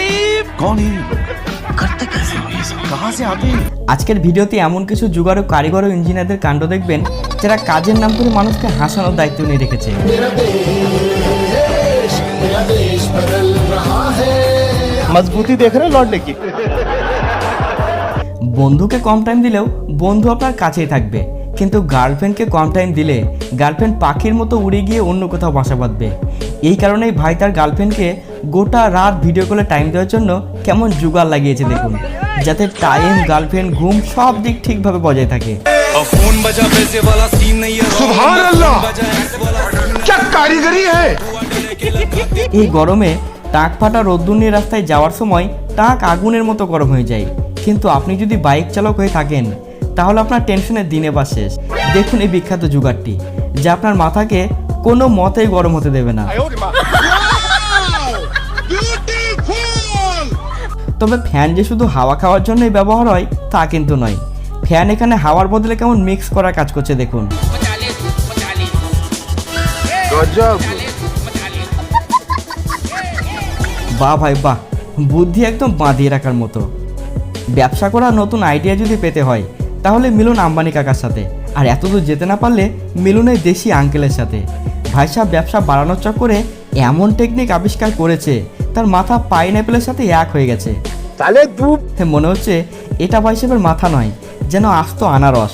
कौन है ये लोग? करते कैसे हो ये सब कहाँ से आते हैं আজকের ভিডিওতে এমন কিছু জুগাড়ো কারিগর ও ইঞ্জিনিয়ারদের কাণ্ড দেখবেন যারা কাজের নাম করে মানুষকে হাসানোর দায়িত্ব নিয়ে রেখেছে मजबूती देख रहे हैं लौटने की বন্ধুকে কম টাইম দিলেও বন্ধু আপনার কাছেই থাকবে কিন্তু গার্লফ্রেন্ডকে কম টাইম দিলে গার্লফ্রেন্ড পাখির মতো উড়ে গিয়ে অন্য কোথাও বাসা বাঁধবে এই কারণেই ভাই তার গার্লফ্রেন্ডকে গোটা রাত ভিডিও কলে টাইম দেওয়ার জন্য কেমন জুগার লাগিয়েছে দেখুন যাতে টাইম গার্লফ্রেন্ড ঘুম সব দিক ঠিকভাবে বজায় থাকে। এই গরমে টাক ফাটা রোদ্দুর নিয়ে রাস্তায় যাওয়ার সময় টাক আগুনের মতো গরম হয়ে যায়। কিন্তু আপনি যদি বাইক চালক হয়ে থাকেন তাহলে আপনার টেনশনের দিনে বা শেষ। দেখুন এই বিখ্যাত জুগারটি যা আপনার মাথাকে কোনো মতেই গরম হতে দেবে না। তবে ফ্যান যে শুধু হাওয়া খাওয়ার জন্যই ব্যবহার হয় তা কিন্তু নয়। ফ্যান এখানে হাওয়ার বদলে কেমন মিক্স করার কাজ করছে দেখুন। বাহ ভাই বাহ। বুদ্ধি একদম বাঁধিয়ে রাখার মতো। ব্যবসা করা নতুন আইডিয়া যদি পেতে হয় তাহলে মিলুন আম্বানি কাকার সাথে। আর এতদূর যেতে না পারলে মিলুন এই দেশি আঙ্কেলের সাথে। ভাইসাব ব্যবসা বাড়ানোর চক্করে এমন টেকনিক আবিষ্কার করেছে তার মাথা পাইনঅ্যাপেলের সাথে এক হয়ে গেছে। তাহলে দু মনে হচ্ছে এটা ভাইসাবের মাথা নয় যেন আস্ত আনারস।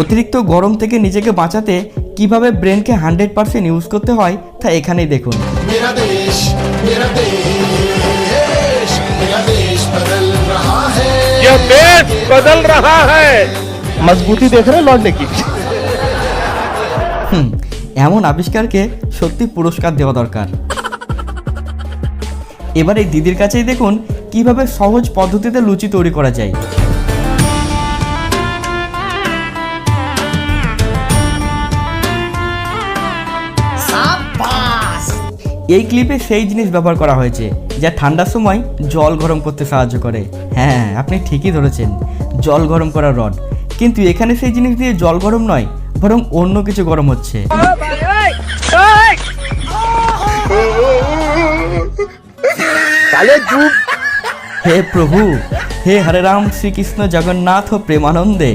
অতিরিক্ত গরম থেকে নিজেকে বাঁচাতে কীভাবে ব্রেনকে হান্ড্রেড পার্সেন্ট ইউজ করতে হয় তা এখানেই দেখুন। মজবুতি দেখ রে লড় কি হুম এমন আবিষ্কারকে সত্যি পুরস্কার দেওয়া দরকার। এবার এই দিদির কাছেই দেখুন কীভাবে সহজ পদ্ধতিতে লুচি তৈরি করা যায়। এই ক্লিপে সেই জিনিস ব্যবহার করা হয়েছে যা ঠান্ডার সময় জল গরম করতে সাহায্য করে। হ্যাঁ আপনি ঠিকই ধরেছেন জল গরম করার রড। কিন্তু এখানে সেই জিনিস দিয়ে জল গরম নয় বরং অন্য কিছু গরম হচ্ছে। হে প্রভু হে হরে রাম শ্রীকৃষ্ণ জগন্নাথ প্রেমানন্দে।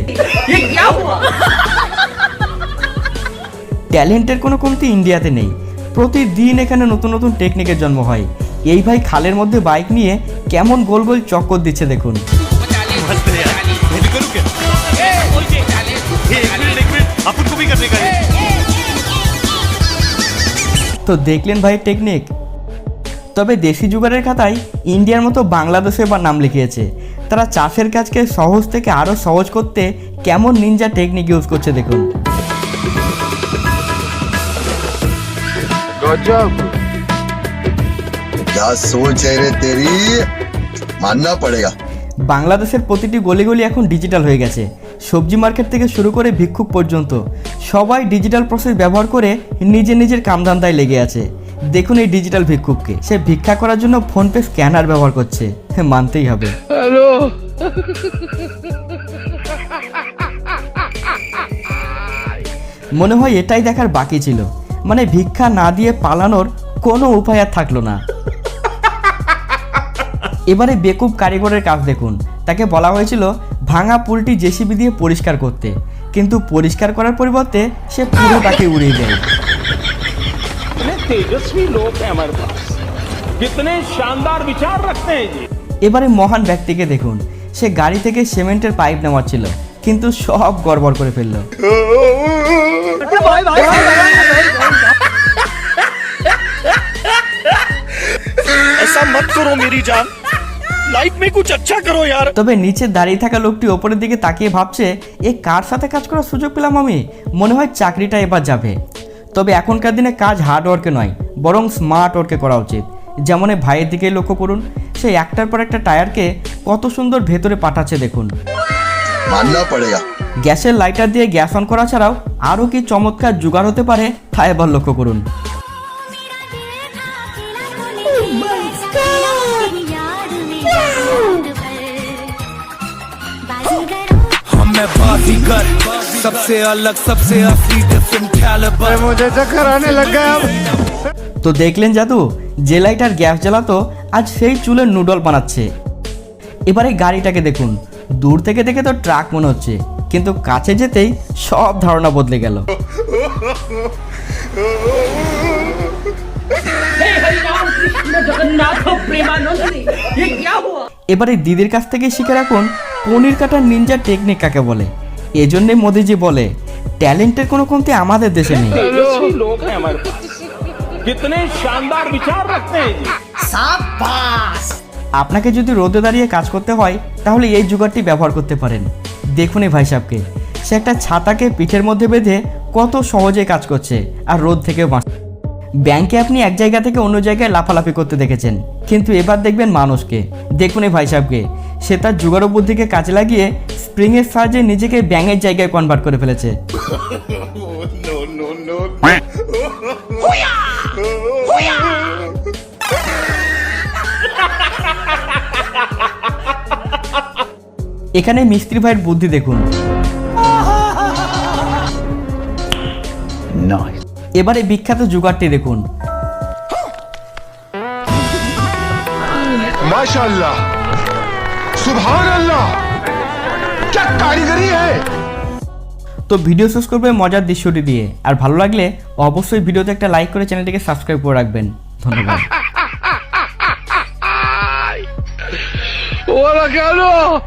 ট্যালেন্টের কোনো কমতি ইন্ডিয়াতে নেই। প্রতিদিন এখানে নতুন নতুন টেকনিকের জন্ম হয়। এই ভাই খালের মধ্যে বাইক নিয়ে কেমন গোল গোল চক্কর দিচ্ছে দেখুন। তো দেখলেন ভাই টেকনিক তবে দেশি জুগারের খাতায় ইন্ডিয়ার মতো বাংলাদেশে বা নাম লিখিয়েছে। তারা চাষের কাজকে সহজ থেকে আরও সহজ করতে কেমন নিনজা টেকনিক ইউজ করছে দেখুন। বাংলাদেশের প্রতিটি গলিগলি এখন ডিজিটাল হয়ে গেছে। সবজি মার্কেট থেকে শুরু করে ভিক্ষুক পর্যন্ত। সবাই ডিজিটাল প্রসেস ব্যবহার করে নিজের নিজের কামধান্দায় লেগে আছে। দেখুন এই ডিজিটাল ভিক্ষুককে। সে ভিক্ষা করার জন্য ফোনপে স্ক্যানার ব্যবহার করছে। হ্যাঁ, মানতেই হবে। মনে হয় এটাই দেখার বাকি ছিল। মানে ভিক্ষা না দিয়ে পালানোর কোনো উপায় আর থাকল না। এবারে বেকুব কারিগরের কাজ দেখুন। তাকে বলা হয়েছিল ভাঙা পুলটি জেসিবি দিয়ে পরিষ্কার করতে। কিন্তু পরিষ্কার করার পরিবর্তে সে পুরো তাকে উড়িয়ে দেয় कितने तेजस्वी लोग हैं हमारे पास कितने शानदार विचार रखते हैं जी এবারে মহান ব্যক্তিকে দেখুন সে গাড়ি থেকে সিমেন্টের পাইপ নেওয়ার ছিল কিন্তু সব গড়বড় করে ফেললো ऐसा मत करो मेरी जान লাইফ মে কুছ আচ্ছা করো ইয়ার তবে নিচে দাঁড়িয়ে থাকা লোকটি ওপরের দিকে তাকিয়ে ভাবছে এ কার সাথে কাজ করার সুযোগ পেলাম আমি? মনে হয় চাকরিটা এবার যাবে। তবে এখনকার দিনে কাজ হার্ড ওয়ার্কে নয় বরং স্মার্ট ওয়ার্কে করা উচিত। যেমন ভাইয়ের দিকে লক্ষ্য করুন সে একটার পর একটা টায়ারকে কত সুন্দর ভেতরে পাঠাচ্ছে দেখুন। গ্যাসের লাইটার দিয়ে গ্যাস অন করা ছাড়াও আরও কি চমৎকার জোগাড় হতে পারে তা এবার লক্ষ্য করুন। मैं बाजीगर सबसे अलग सबसे असली डिफरेंट कैलिबर मुझे चक्कर आने लग गया अब তো দেখলেন জাদু যে লাইটার গ্যাস জ্বালাতো আজ সেই চুলের নুডল বানাচ্ছে এবারে গাড়িটাকে দেখুন দূর থেকে দেখে তো ট্রাক মনে হচ্ছে কিন্তু কাছে যেতেই সব ধারণা বদলে গেল এবারে দিদির কাছ থেকে শিখে রাখুন পনির কাটার নিনজা টেকনিক কাকে বলে। এজন্যে মোদিজি বলে ট্যালেন্টের কোনো কমতি আমাদের দেশে নেই। আপনাকে যদি রোদে দাঁড়িয়ে কাজ করতে হয় তাহলে এই জুগারটি ব্যবহার করতে পারেন। দেখুন এই ভাই সাহেবকে সে একটা ছাতাকে পিঠের মধ্যে বেঁধে কত সহজে কাজ করছে আর রোদ থেকেও বাঁচছে। ব্যাংকে আপনি এক জায়গা থেকে অন্য জায়গায় লাফালাফি করতে দেখেছেন। কিন্তু এবার দেখবেন মানুষকে। দেখুন এই ভাই সাহেবকে। সে তার জুগারো বুদ্ধিকে কাজে লাগিয়ে স্প্রিংয়ের সাহায্যে নিজেকে ব্যাঙের জায়গায় কনভার্ট করে ফেলেছে। এখানে মিস্ত্রি ভাইয়ের বুদ্ধি দেখুন। এবারে বিখ্যাত জুগারটি দেখুন माशाल्लाह सुभान अल्लाह क्या कारीगरी है তো ভিডিও শেষ করবে মজার দৃশ্যটি দিয়ে আর ভালো লাগলে অবশ্যই ভিডিওতে একটা লাইক করে চ্যানেলটিকে সাবস্ক্রাইব করে রাখবেন ধন্যবাদ Hola, cabrón.